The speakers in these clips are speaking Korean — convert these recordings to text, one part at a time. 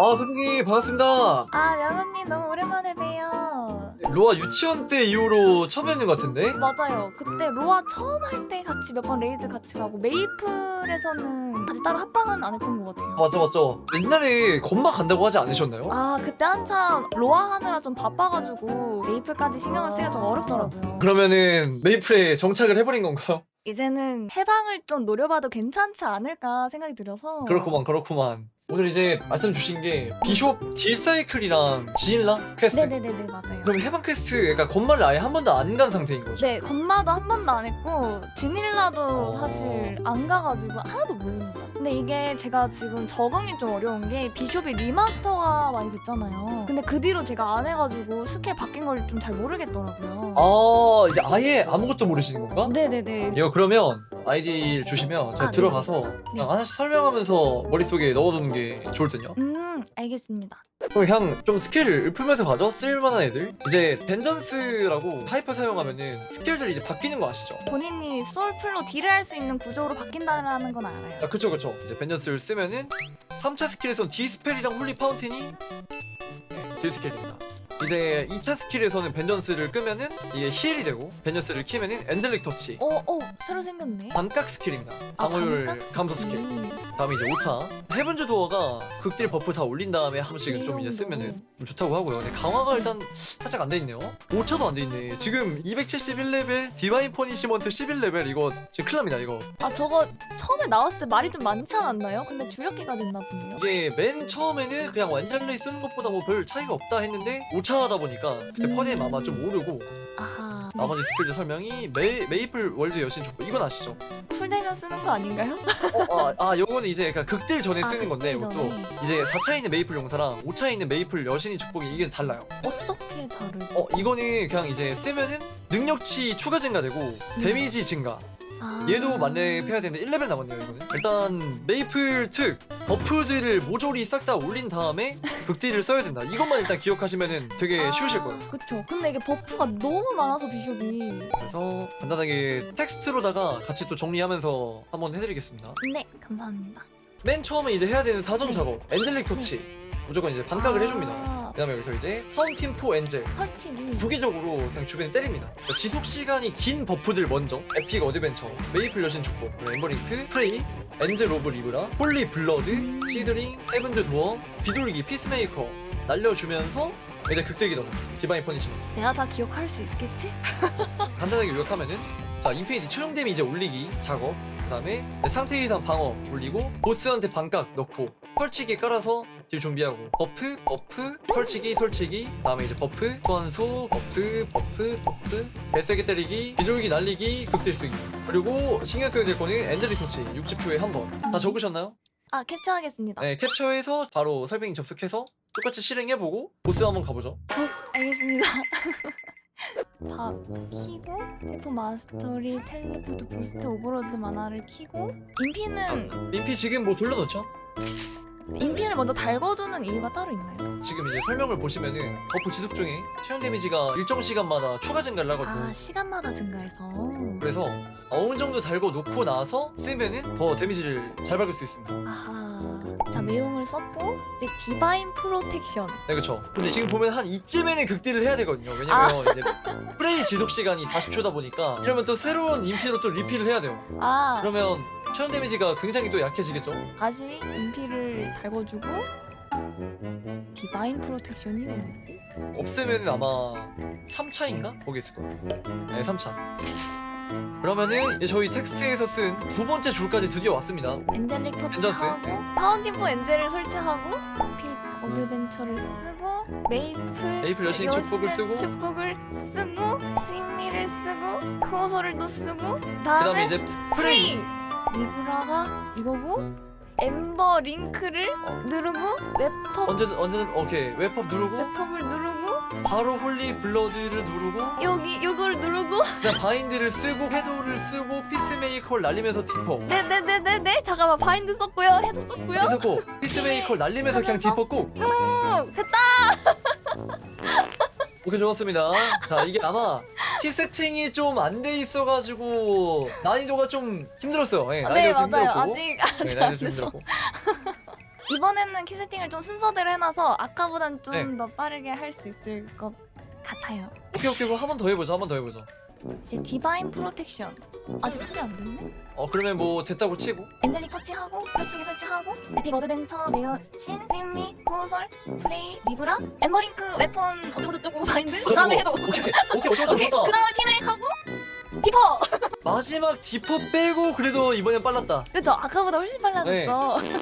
아 선생님 반갑습니다. 아 명언님 너무 오랜만에 봬요. 로아 유치원 때 이후로 처음 뵙는 것 같은데? 맞아요. 그때 로아 처음 할 때 같이 몇 번 레이드 같이 가고 메이플에서는 같이 따로 합방은 안 했던 것 같아요. 맞죠 맞죠. 옛날에 건마 간다고 하지 않으셨나요? 아 그때 한참 로아 하느라 좀 바빠가지고 메이플까지 신경을 쓰기가 좀 어렵더라고요. 그러면은 메이플에 정착을 해버린 건가요? 이제는 해방을 좀 노려봐도 괜찮지 않을까 생각이 들어서 그렇구만 그렇구만. 오늘 이제 말씀 주신 게 비숍 딜사이클이랑 지인라 퀘스트. 네네네네 맞아요. 그럼 해방 퀘스트 그러니까 건마를 아예 한 번도 안 간 상태인 거죠? 네 건마도 한 번도 안 했고 지닐라도 어. 사실 안 가가지고 하나도 모릅니다. 근데 이게 제가 지금 적응이 좀 어려운 게 비숍이 리마스터가 많이 됐잖아요. 근데 그 뒤로 제가 안 해가지고 스킬 바뀐 걸 좀 잘 모르겠더라고요. 아 이제 아예 아무것도 모르시는 건가? 네네네. 이거 그러면 아이디를 주시면 제가 아, 들어가서 그냥 하나씩 설명하면서 머릿속에 넣어두는 게 좋을 듯요. 음 알겠습니다. 그럼 그냥 좀 스킬을 읊으면서 가죠? 쓸만한 애들? 이제 벤전스라고 하이퍼 사용하면은 스킬들이 이제 바뀌는 거 아시죠? 본인이 솔플로 딜을 할 수 있는 구조로 바뀐다는 건 알아요. 아 그쵸 그쵸 이제 벤전스를 쓰면은 3차 스킬에선 디스펠이랑 홀리 파운틴이 네, 딜 스킬입니다 이제 2차 스킬에서는 벤전스를 끄면은 이게 힐이 되고 벤전스를 키면은 엔젤릭 터치 어, 어, 새로 생겼네. 반각 스킬입니다 아, 방어율 반각 감소 스킬 음. 다음에 이제 5차 헤븐즈 도어가 극딜 버프 다 올린 다음에 한 번씩은 좀 이제 기용도. 쓰면은 좀 좋다고 하고요 근데 강화가 일단 살짝 안 돼 있네요 5차도 안 돼 있네 지금 271레벨 디바인 퍼니시먼트 11레벨 이거 지금 큰일 납니다 이거 아 저거 처음에 나왔을 때 말이 좀 많지 않았나요? 근데 주력기가 됐나 보네요. 이게 맨 처음에는 그냥 완전레이 쓰는 것보다 뭐 별 차이가 없다 했는데 5차 하다 보니까 그때 음. 퍼뎀 아마 좀 오르고 아하. 나머지 스킬들 설명이 메, 메이플 월드 여신 족보 이건 아시죠? 풀되면 쓰는 거 아닌가요? 어, 아, 아 요거는 이제 그냥 극딜 전에 아, 쓰는 건데 극딜 이것도 전에. 이제 4차에 있는 메이플 용사랑 5차에 있는 메이플 여신이 축복이 이게 달라요 어떻게 다르죠? 어 이거는 그냥 이제 쓰면은 능력치 추가 증가되고 데미지 증가 아. 얘도 만렙해야 되는데 1레벨 남았네요 이거는 일단 메이플 특 버프들을 모조리 싹 다 올린 다음에 극딜을 써야 된다 이것만 일단 기억하시면은 되게 쉬우실 거예요 아, 그쵸. 근데 이게 버프가 너무 많아서 비숍이. 그래서 간단하게 텍스트로다가 같이 또 정리하면서 한번 해드리겠습니다 네, 감사합니다. 맨 처음에 이제 해야 되는 사전 네. 작업 엔젤릭 토치 무조건 이제 반각을 아. 해줍니다 그 다음에 여기서 이제 파운틴 포 엔젤 설치기. 주기적으로 그냥 주변에 때립니다. 그러니까 지속 시간이 긴 버프들 먼저 에픽 어드벤처, 메이플 여신 축복, 엠버링크, 프레이, 엔젤 오브 리브라, 홀리 블러드, 음. 시드링, 헤븐즈 도어, 비둘기, 피스메이커 날려주면서 이제 극대기 넣는 디바인 퍼니시먼트. 내가 다 기억할 수 있겠지? 간단하게 요약하면은 자 인피니티 최종 데미 이제 올리기 작업 그 다음에 상태 이상 방어 올리고 보스한테 반각 넣고 설치기 깔아서 딜 준비하고 버프 버프 설치기 설치기 다음에 이제 버프 소환수 버프 버프 버프 배세게 때리기 비둘기 날리기 극딜 쓰기 그리고 신경 써야 될 거는 엔젤릭 터치 60초에 한 번 다 적으셨나요? 아, 캡처하겠습니다. 네 캡처해서 바로 설빙 접속해서 똑같이 실행해보고 보스 한번 가보죠 알겠습니다. 다 키고 테프 마스터리 텔레포트 부스트 오버로드 만화를 키고 인피는 인피 지금 뭐 돌려놓죠? 인피를 먼저 달궈두는 이유가 따로 있나요? 지금 이제 설명을 보시면은 버프 지속 중에 체형 데미지가 일정 시간마다 추가 증가를 하거든요. 아 시간마다 증가해서 그래서 어느 정도 달고 놓고 나서 쓰면은 더 데미지를 잘 박을 수 있습니다. 아하 자 매용을 썼고 이제 디바인 프로텍션 네, 그렇죠. 근데 지금 보면 한 이쯤에는 극딜을 해야 되거든요. 왜냐면 이제 프레이 지속 시간이 40초다 보니까 이러면 또 새로운 인피로 또 리필을 해야 돼요. 아 그러면 체형 데미지가 굉장히 또 약해지겠죠. 다시 인피를 달궈주고 디바인 프로텍션이 뭐지? 없으면 아마 3차인가? 거기 있을 거예요. 네, 3차. 그러면은 이제 저희 텍스트에서 쓴 두 번째 줄까지 드디어 왔습니다. 엔젤릭. 터치하고 파운틴포 엔젤을 설치하고 픽 어드벤처를 쓰고 메이플 메이플 여신의 축복을 쓰고 축복을 쓰고 심미를 쓰고 크오서를 또 쓰고 그다음에 다음에 이제 프레이 프레이 리브라가? 이거고 엠버 링크를 누르고 웹펍 언제든 언제든 오케이. 웹팝 누르고 웹펍을 누르고 바로 홀리 블러드를 누르고 여기 요걸 누르고 그다음 바인드를 쓰고 해도를 쓰고 피스메이커를 날리면서 디퍼 네네네네네. 잠깐만. 바인드 썼고요. 헤드 썼고요. 그래서 피스메이커를 날리면서 그냥 디퍼 꾹꾹 됐다 오케이 좋았습니다. 자 이게 아마 키 세팅이 좀 안 돼 있어가지고 난이도가 좀 힘들었어요. 예, 네 난이도가 좀 맞아요. 힘들었고. 아직 네, 아직 안 난이도 좀 돼서 힘들었고. 이번에는 키 세팅을 좀 순서대로 해놔서 아까보단 좀 네. 더 빠르게 할 수 있을 것 같아요. 오케이 오케이. 그럼 한 번 더 해보자 한 번 더 해보자 이제 디바인 프로텍션 아직 풀이 안 됐네. 어 그러면 뭐 됐다고 치고. 엔젤리 터치하고 설치기 설치하고 에픽 어드벤처 메어 신 찜미 고솔 프레이 리브라 엠버링크 웨폰 어쩌고저쩌고 마인드? 그 다음에 해도 오케이 오케이 오케이 오케이 오케이 좋다. 그 다음에 피넥 하고 디퍼! 마지막 디퍼 빼고 그래도 이번엔 빨랐다. 그렇죠. 아까보다 훨씬 빨라졌죠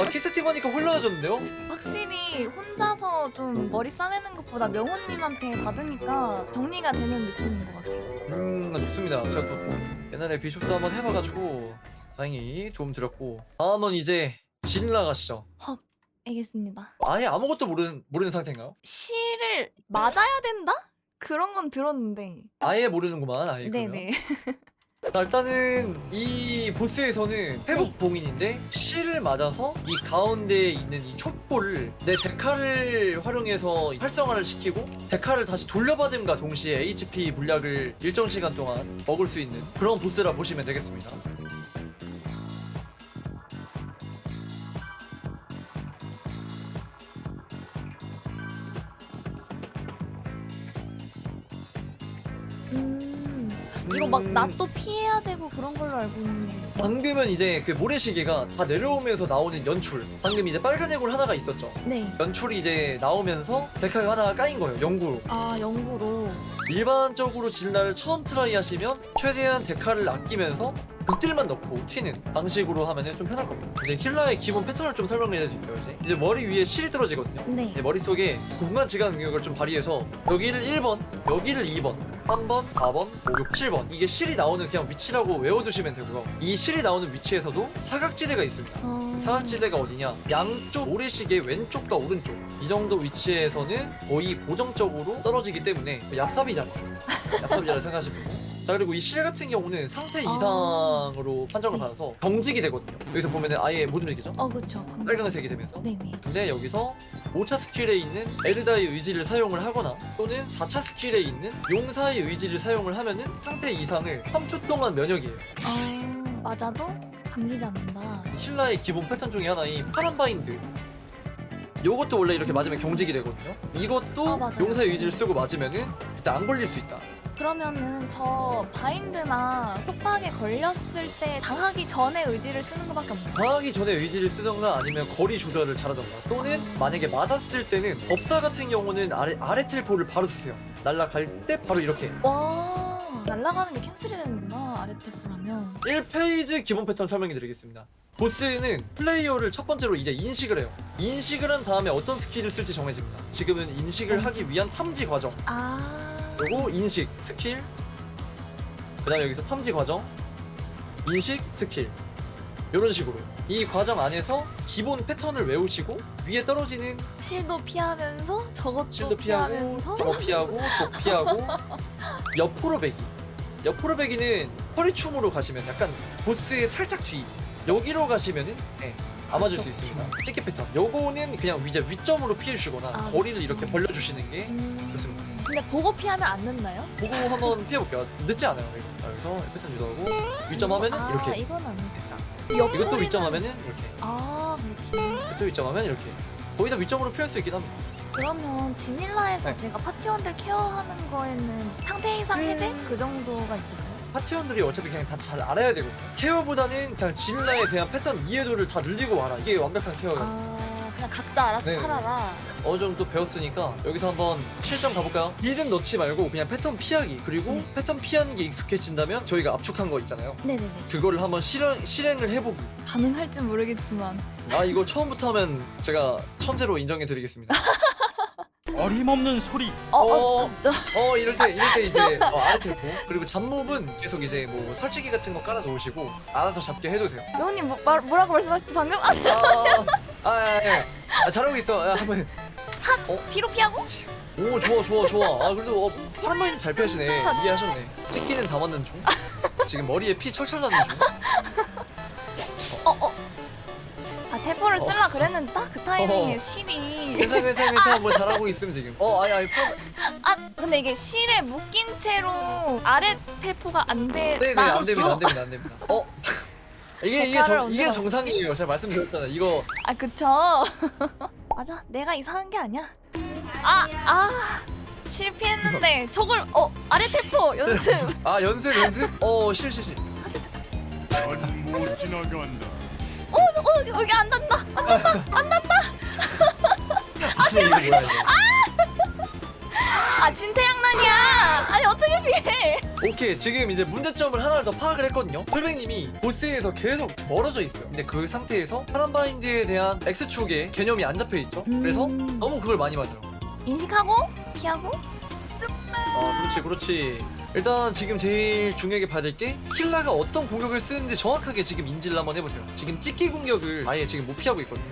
아 키세팅 하니까 홀라해졌는데요? 확실히 혼자서 좀 머리 싸매는 것보다 명호님한테 받으니까 정리가 되는 느낌인 것 같아요. 음 좋습니다. 제가 또 옛날에 비숍도 한번 해봐가지고 다행히 도움 드렸고 다음은 이제 진라 가시죠. 알겠습니다. 아예 아무것도 모르는, 모르는 상태인가요? 실을 맞아야 된다? 그런 건 들었는데. 아예 모르는구만 아예 그러면. 네네. 자 일단은 이 보스에서는 회복 네. 봉인인데 실을 맞아서 이 가운데에 있는 이 촛불을 내 데카를 활용해서 활성화를 시키고 데카를 다시 돌려받음과 동시에 HP 물약을 일정 시간 동안 먹을 수 있는 그런 보스라 보시면 되겠습니다 음. 이거 막 음, 낫도 피해야 되고 그런 걸로 알고 있는데. 방금은 이제 그 모래시계가 다 내려오면서 나오는 연출. 방금 이제 빨간 해골 하나가 있었죠? 네. 연출이 이제 나오면서 데카가 하나가 까인 거예요 영구로 아 연구로. 일반적으로 진라를 처음 트라이 하시면 최대한 데카를 아끼면서 극딜만 넣고 튀는 방식으로 하면 좀 편할 겁니다. 이제 힐러의 기본 패턴을 좀 설명해 드릴게요 이제. 이제 머리 위에 실이 떨어지거든요. 네. 이제 머릿속에 공간 지각 능력을 좀 발휘해서 여기를 1번 여기를 2번 3번 4번 5, 6, 7번. 이게 실이 나오는 그냥 위치라고 외워두시면 되고요. 이 실이 나오는 위치에서도 사각지대가 있습니다. 어... 사각지대가 어디냐? 양쪽 모래시계 왼쪽과 오른쪽. 이 정도 위치에서는 거의 고정적으로 떨어지기 때문에 얍삽이잖아 얍삽이잖아 생각하시면. 자 그리고 이 실 같은 경우는 상태 아. 이상으로 판정을 네. 받아서 경직이 되거든요 여기서 보면은 아예 못 움직이죠? 어 그쵸. 빨간색이 되면서 네네. 근데 여기서 5차 스킬에 있는 에르다의 의지를 사용을 하거나 또는 4차 스킬에 있는 용사의 의지를 사용을 하면은 상태 이상을 3초 동안 면역이에요 아 맞아도 감기지 않는다. 신라의 기본 패턴 중에 하나인 파란 바인드 요것도 원래 이렇게 맞으면 경직이 되거든요 이것도 아, 맞아요. 용사의 의지를 쓰고 맞으면은 그때 안 걸릴 수 있다 그러면은 저 바인드나 속박에 걸렸을 때 당하기 전에 의지를 쓰는 것밖에 없나요? 당하기 전에 의지를 쓰던가 아니면 거리 조절을 잘하던가 또는 만약에 맞았을 때는 법사 같은 경우는 아래, 아래 텔포를 바로 쓰세요. 날라갈 때 바로 이렇게. 와 날아가는 게 캔슬이 되는구나 아래 탭하면. 1페이지 기본 패턴 설명해 드리겠습니다. 보스는 플레이어를 첫 번째로 이제 인식을 해요. 인식을 한 다음에 어떤 스킬을 쓸지 정해집니다. 지금은 인식을 하기 위한 탐지 과정. 아 그리고 인식, 스킬. 그 다음에 여기서 탐지 과정 인식, 스킬. 이런 식으로. 이 과정 안에서 기본 패턴을 외우시고 위에 떨어지는 실도 피하면서 저것도 실도 피하고 피하면서 저거 피하고 독 피하고 옆으로 배기. 옆으로 배기는 허리춤으로 가시면 약간 보스의 살짝 뒤 여기로 가시면은 네, 안 맞을 수 있습니다. 찍기 패턴. 요거는 그냥 이제 위점으로 피해주시거나 아, 거리를. 이렇게 벌려주시는 게 음... 좋습니다 근데 보고 피하면 안 늦나요? 보고 한번 피해볼게요. 늦지 않아요 여기서 패턴 유도하고 위점하면은 아, 이렇게. 이건 안 늦다. 이것도 위점하면은 이렇게. 아 그렇게. 이것도 위점하면 이렇게. 거의 다 위점으로 피할 수 있긴 합니다. 그러면 지닐라에서 네. 제가 파티원들 케어하는 거에는 상태 이상 음. 해제? 그 정도가 있을까요? 파티원들이 어차피 그냥 다 잘 알아야 되거든요. 케어보다는 그냥 진라에 대한 패턴 이해도를 다 늘리고 와라. 이게 완벽한 케어예요. 아 그냥 각자 알아서 네. 살아라. 어느 정도 배웠으니까 여기서 한번 실전 가볼까요? 이름 넣지 말고 그냥 패턴 피하기 그리고 네. 패턴 피하는 게 익숙해진다면 저희가 압축한 거 있잖아요 네네네. 그거를 한번 실행, 실행을 해보기 가능할진 모르겠지만. 아 이거 처음부터 하면 제가 천재로 인정해 드리겠습니다 어림없는 소리 어, 어. 어. 어 이럴 때 이럴 때 이제 어, 아래 텔포 그리고 잡몹은 계속 이제 뭐 설치기 같은 거 깔아 놓으시고 알아서 잡게 해두세요 명호님 뭐, 말, 뭐라고 말씀하셨지 방금? 아, 아, 아, 아, 아, 아 잘하고 있어 아, 한번 뒤로 피하고? 오 좋아 좋아 좋아 아 그래도 어, 파란 마인드 잘 피하시네 이해하셨네 찍기는 다 맞는 중 지금 머리에 피 철철 나는 중 어, 어. 아 대포를 어. 쓸라 그랬는데 딱 그 타이밍에 어. 실이. 괜찮아 괜찮아 괜찮아 뭐 잘하고 있음 지금 어 아니 아니 파... 아 근데 이게 실에 묶인 채로 아래 텔포가 안 돼. 네네 안 됩니다 안 됩니다 안 됩니다 어 이게 이게, 정, 이게? 정상이에요. 제가 말씀드렸잖아요. 이거 아 그쵸 맞아 내가 이상한 게 아니야 아아 실패했는데 저걸 어 아래 텔포 연습 아 연습 연습. 어 실실실. 넌못 지나간다. 어, 어 여기 안 닿는다 아 이거 뭐야 이거. 아! 진태양난이야! 아니 어떻게 피해? 오케이 지금 이제 문제점을 하나를 더 파악을 했거든요. 혈백님이 보스에서 계속 멀어져 있어요. 근데 그 상태에서 파란 바인드에 대한 X축에 개념이 안 잡혀 있죠? 그래서 음. 너무 그걸 많이 맞아요. 인식하고? 피하고? 아 그렇지 그렇지. 일단 지금 제일 중요하게 봐야 될 게 킬라가 어떤 공격을 쓰는지 정확하게 지금 인지를 한번 해보세요. 지금 찍기 공격을 아예 지금 못 피하고 있거든요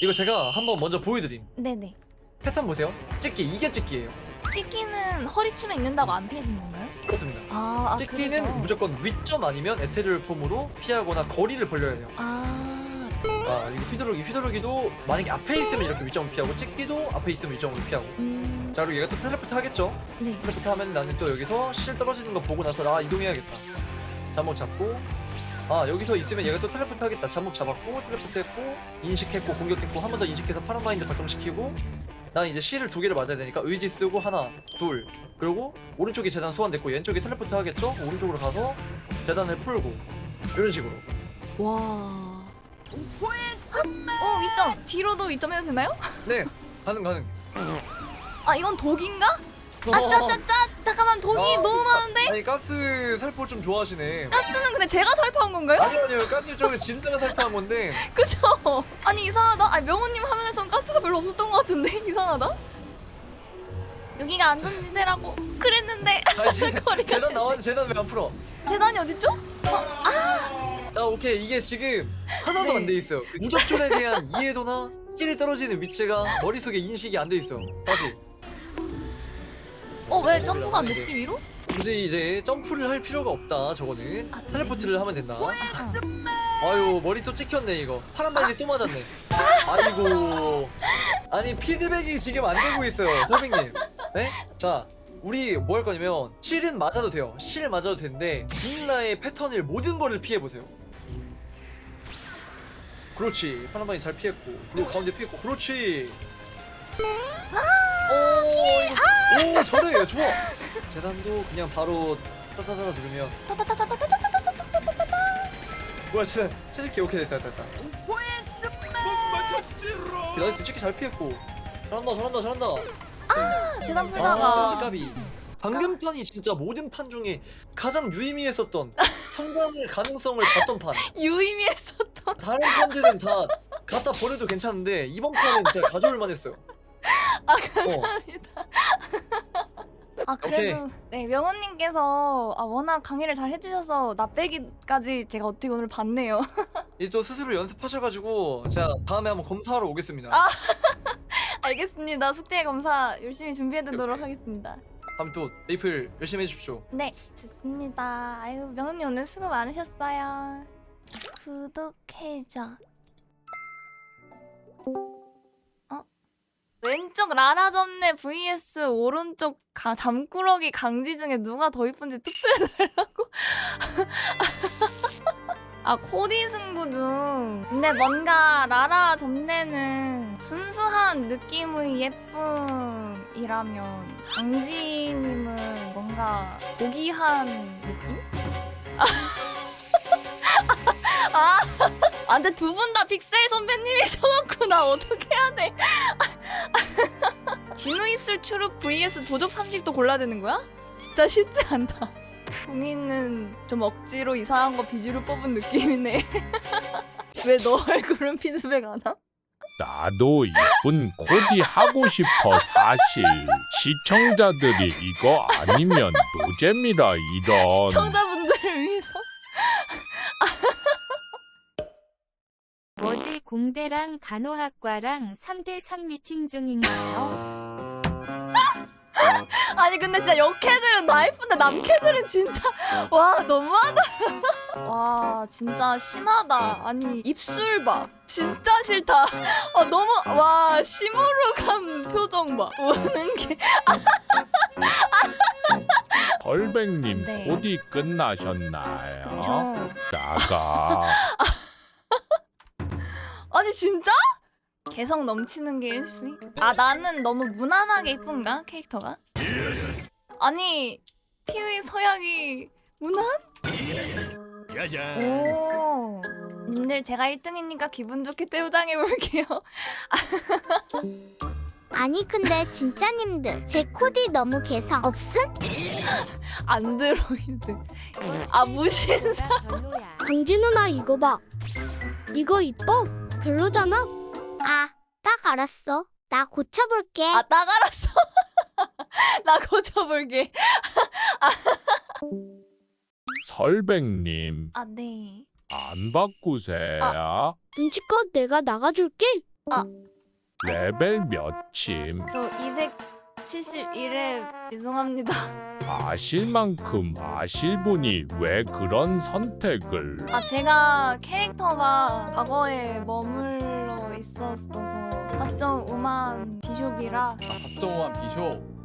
이거 제가 한번 먼저 보여드림. 네네. 패턴 보세요. 찍기 이게 찍기예요. 찍기는 허리춤에 있는다고 안 피해지는 건가요? 그렇습니다. 아, 아 찍기는 그래서. 무조건 위점 아니면 에테르 폼으로 피하거나 거리를 벌려야 돼요. 아. 아 이거 휘두르기 휘두르기도 만약에 앞에 있으면 이렇게 위점을 피하고 찍기도 앞에 있으면 위점을 피하고. 음, 자 그리고 얘가 또 텔레포트 하겠죠? 네. 텔레포트 하면 나는 또 여기서 실 떨어지는 거 보고 나서 나 이동해야겠다. 잠목 잡고 아 여기서 있으면 얘가 또 텔레포트 하겠다. 잠목 잡았고 텔레포트 했고 인식했고 공격했고 한 번 더 인식해서 파란 마인드 발동시키고 난 이제 실을 두 개를 맞아야 되니까 의지 쓰고 하나 둘 그리고 오른쪽에 재단 소환됐고 왼쪽에 텔레포트 하겠죠? 오른쪽으로 가서 재단을 풀고 이런 식으로. 와. 어 위점. 뒤로도 위점 해도 되나요? 네 가능 가능. 아 이건 독인가? 아짜짜짜 잠깐만 어. 아, 너무 많은데 아니 가스 살포 좀 좋아하시네. 가스는 근데 제가 설파한 건가요? 아니요 아니요 가스 쪽에 진짜가 살포한 건데 그죠? 아니 이상하다. 아니 명호님 화면에선 가스가 별로 없었던 것 같은데 이상하다. 여기가 안전지대라고 그랬는데 아니 재- 거리가 재단 나왔는데 재단 왜 안 풀어? 재단이 어딨죠? 자 오케이 이게 지금 하나도 네. 안 돼 있어요. 그 무적존에 대한 이해도나 힐이 떨어지는 위치가 머릿속에 인식이 안 돼 있어. 다시 어 왜 점프가 안 됐지 위로? 이제 이제 점프를 할 필요가 없다. 저거는 아, 텔레포트를 하면 된다. 아, 아유 머리 또 찍혔네 이거. 파란 바지 또 맞았네. 아이고 아니 피드백이 지금 안 되고 있어요 선생님. 네? 자 우리 뭐 할 거냐면 실은 맞아도 돼요. 실 맞아도 되는데 진라의 패턴을 모든 거를 피해 보세요. 그렇지 파란 바지 잘 피했고 그리고 가운데 피했고 그렇지. 오, 이거, 오 잘해 좋아. 재단도 그냥 바로 따다다다 누르면 뭐야 쟤 채집기 오케이 됐다 됐다 됐다 나이스 찍기 잘 피했고 잘한다 잘한다 잘한다 아, 재단 아 풀다가 까비 방금 판이 진짜 모든 판 중에 가장 유의미했었던 성장을 가능성을 봤던 판 유의미했었던. 다른 판들은 다 갖다 버려도 괜찮은데 이번 판은 진짜 가져올 만했어요 아 어. 감사합니다. 아 그래도 네 명호님께서 아, 워낙 강의를 잘 해주셔서 나 빼기까지 제가 어떻게 오늘 봤네요. 이제 또 스스로 연습하셔가지고 제가 다음에 한번 검사하러 오겠습니다 아. 알겠습니다. 숙제 검사 열심히 준비해 두도록 오케이. 하겠습니다. 다음에 또 메이플 열심히 해주십시오 네, 좋습니다. 아유, 명언니 오늘 수고 많으셨어요. 구독해줘. 어? 왼쪽 라라 점네 vs 오른쪽 가, 잠꾸러기 강지 중에 누가 더 이쁜지 투표해달라고? 아, 코디 승부 중. 근데 뭔가 라라 점네는 순수한 느낌의 예쁨이라면 강지님은 뭔가 고귀한 느낌? 아, 아 근데 두 분 다 픽셀 선배님이셔갖고 나 어떻게 해야 돼? 진우 입술 추룩 vs 도적 삼식도 골라야 되는 거야? 진짜 쉽지 않다. 공인은 좀 억지로 이상한 거 비주로 뽑은 느낌이네. 왜 너 얼굴은 피드백 안 함? 나도 이쁜 코디 하고 싶어 사실 시청자들이 이거 아니면 노잼이라 이런 시청자분들을 위해서? 뭐지? 공대랑 간호학과랑 3대3 미팅 중인가요? 아니 근데 진짜 여캐들은 나 예쁜데 남캐들은 진짜 와 너무하다. 와 진짜 심하다. 아니 입술 봐. 진짜 싫다. 어 너무 와 시무룩한 표정 봐. 우는 게. 설백님 네. 코디 끝나셨나요? 그쵸. 나가 아니 진짜? 개성 넘치는 게 1순위? 아 나는 너무 무난하게 이쁜가 캐릭터가? 아니 피의 서양이 무난? 오 님들 제가 1등이니까 기분 좋게 떼우장해 볼게요 아니 근데 진짜님들 제 코디 너무 개성 없음? 안드로이드 아 무신사 누나 이거 봐 이거 이뻐? 별로잖아? 아 딱 알았어. 나 고쳐볼게. 아 딱 알았어? 나 고쳐볼게. 설백님. 아 네. 안 바꾸세요? 눈치껏 내가 나가줄게. 레벨 몇침? 저 271회 죄송합니다. 아실 만큼 아실 분이 왜 그런 선택을? 아 제가 캐릭터가 과거에 머물러 있었어서 합정 5만 비숍이라. 박정호한 비쇼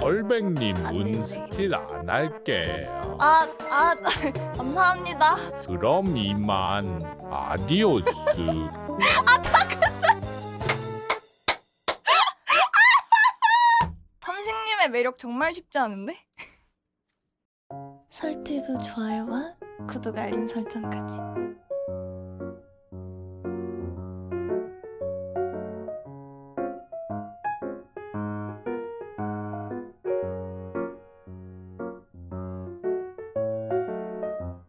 설백님 안 되네. 운스틸 안 할게요. 아, 아, 감사합니다. 그럼 이만 아디오스 매력 정말 쉽지 않은데? 설티브 좋아요와 구독 알림 설정까지.